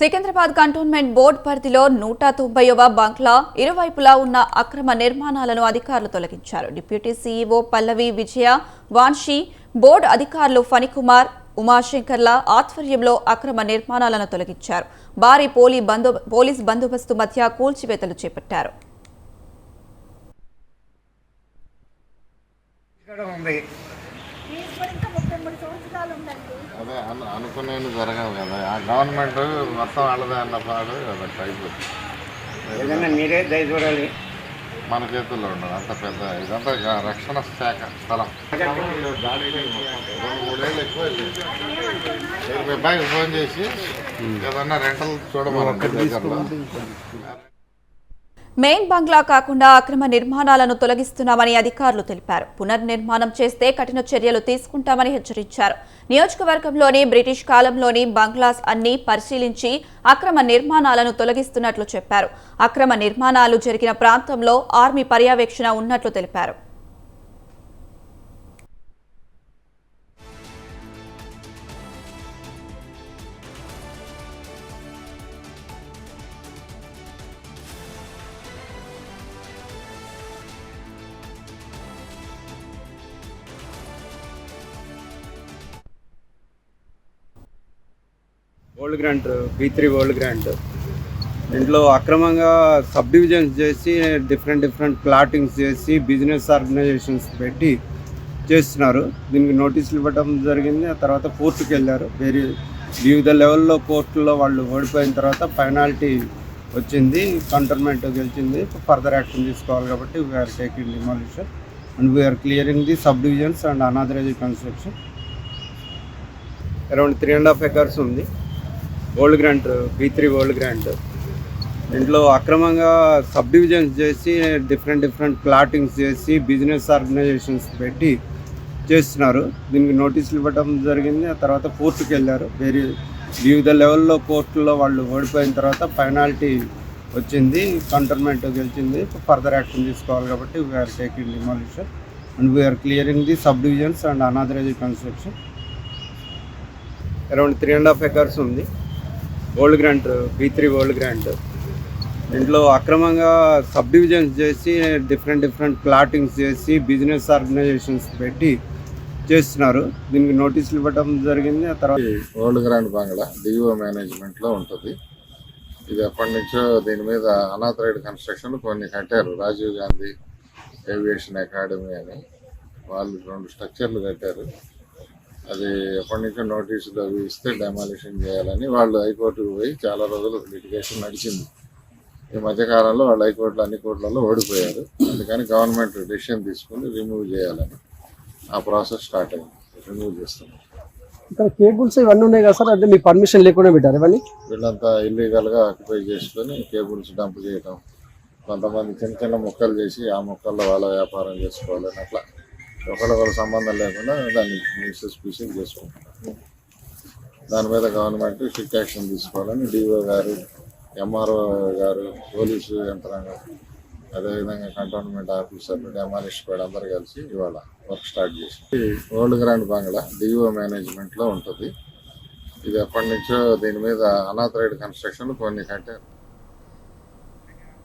Secunderabad cantonment board పరిధిలో నూట తొంభైవ బంగ్లా ఇరువైపులా ఉన్న అక్రమ నిర్మాణాలను అధికారులు తొలగించారు. Deputy CEO Pallavi Vijaya Vanshi board అధికారులు ఫణికుమార్ ఉమాశంకర్ల ఆధ్వర్యంలో అక్రమ నిర్మాణాలను తొలగించారు. భారీ పోలీ బందో పోలీస్ బందోబస్తు మధ్య కూల్చివేతలు చేపట్టారు. ఇక్కడ ఉంది. అదే అను అనుకునేది జరగదు కదా. ఆ గవర్నమెంట్ మొత్తం వాళ్ళదే అన్న పాడు అయిపోతుంది ఏదైనా మీరే దయ చూడాలి మన చేతుల్లో ఉండదు అంత పెద్ద ఇదంతా రక్షణ శాఖ స్థలం. మూడేళ్ళు ఎక్కువ అబ్బాయికి ఫోన్ చేసి ఏదన్నా రెంటల్ దగ్గరలో. మెయిన్ బంగ్లా కాకుండా అక్రమ నిర్మాణాలను తొలగిస్తున్నామని అధికారులు తెలిపారు. పునర్నిర్మాణం చేస్తే కఠిన చర్యలు తీసుకుంటామని హెచ్చరించారు. నియోజకవర్గంలోని బ్రిటిష్ కాలంలోని బంగ్లాస్ అన్ని పరిశీలించి అక్రమ నిర్మాణాలను తొలగిస్తున్నట్లు చెప్పారు. అక్రమ నిర్మాణాలు జరిగిన ప్రాంతంలో ఆర్మీ పర్యవేక్షణ ఉన్నట్లు తెలిపారు. Old grant B three old grant దీంట్లో అక్రమంగా సబ్ డివిజన్స్ చేసి డిఫరెంట్ డిఫరెంట్ ప్లాటింగ్స్ చేసి బిజినెస్ ఆర్గనైజేషన్స్ పెట్టి చేస్తున్నారు. దీనికి నోటీసులు ఇవ్వడం జరిగింది. ఆ తర్వాత కోర్టుకు వెళ్ళారు. వేరే వివిధ లెవెల్లో కోర్టులో వాళ్ళు ఓడిపోయిన తర్వాత పెనాల్టీ వచ్చింది. కంటర్మెంట్ గెలిచింది. ఫర్దర్ యాక్షన్ తీసుకోవాలి కాబట్టి we're taking demolition and we're clearing the sub divisions and unauthorise construction around three and half acres ఉంది. Old grant B three old grant దీంట్లో అక్రమంగా సబ్ డివిజన్స్ చేసి డిఫరెంట్ డిఫరెంట్ ప్లాటింగ్స్ చేసి business organisations పెట్టి చేస్తున్నారు. దీనికి నోటీసులు ఇవ్వడం జరిగింది. ఆ తర్వాత కోర్టుకు వెళ్ళారు. వేరే వివిధ లెవెల్లో కోర్టులో వాళ్ళు ఓడిపోయిన తర్వాత పెనాల్టీ వచ్చింది కంటర్మెంట్ గెలిచింది. ఫర్దర్ యాక్షన్ తీసుకోవాలి కాబట్టి we're taking demolition and we're clearing the sub divisions and unauthorise construction around three and half acres ఉంది. Old grant B three old grant దీంట్లో అక్రమంగా సబ్ డివిజన్స్ చేసి డిఫరెంట్ డిఫరెంట్ ప్లాటింగ్స్ చేసి business organisations పెట్టి చేస్తున్నారు. దీనికి నోటీసులు ఇవ్వడం జరిగింది. ఆ తర్వాత ఓల్డ్ గ్రాండ్ బంగ్లా డిఓ మేనేజ్మెంట్లో ఉంటుంది. ఇది ఎప్పటి నుంచో దీని మీద అనాథరైడ్ కన్స్ట్రక్షన్ కొన్ని కట్టారు. రాజీవ్ గాంధీ ఏవియేషన్ అకాడమీ అని. వాళ్ళు రెండు స్ట్రక్చర్లు కట్టారు. అది ఎప్పటి నుంచో నోటీసులు అవి ఇస్తే డెమాలిషన్ చేయాలని వాళ్ళు హైకోర్టుకు పోయి చాలా రోజులు లిటిగేషన్ నడిచింది. ఈ మధ్యకాలంలో వాళ్ళు హైకోర్టులో అన్ని కోర్టులలో ఓడిపోయారు. అందుకని గవర్నమెంట్ డెసిషన్ తీసుకుని రిమూవ్ చేయాలని ఆ ప్రాసెస్ స్టార్ట్ అయింది. రిమూవ్ చేస్తున్నారు ఇక్కడ కేబుల్స్ ఇవన్నీ ఉన్నాయి కదా సార్? అంటే మీ పర్మిషన్ లేకుండా పెట్టారు ఇవన్నీ? వీళ్ళంతా ఇల్లీగల్గా ఆక్యుపై చేసుకొని కేబుల్స్ డంప్ చేయటం కొంతమంది చిన్న చిన్న ముక్కలు చేసి ఆ ముక్కల్లో వాళ్ళ వ్యాపారం చేసుకోవాలని అట్లా ఒకరికొకరు సంబంధం లేకుండా దాన్ని మిక్సెస్ పీసెస్ చేసుకుంటున్నారు దాని మీద గవర్నమెంట్ స్ట్రిక్ట్ యాక్షన్ తీసుకోవాలని డిఓ గారు ఎంఆర్ఓ గారు పోలీసు యంత్రాంగం అదేవిధంగా కంటోన్మెంట్ ఆఫీసర్లు డెమాలిష్ కూడా అందరు కలిసి ఇవాళ వర్క్ స్టార్ట్ చేసి ఓల్డ్ గ్రాండ్ బంగ్లా డిఓ మేనేజ్మెంట్లో ఉంటుంది. ఇది ఎప్పటి నుంచో దీని మీద అనాథరైడ్ కన్స్ట్రక్షన్ కొన్ని కంటే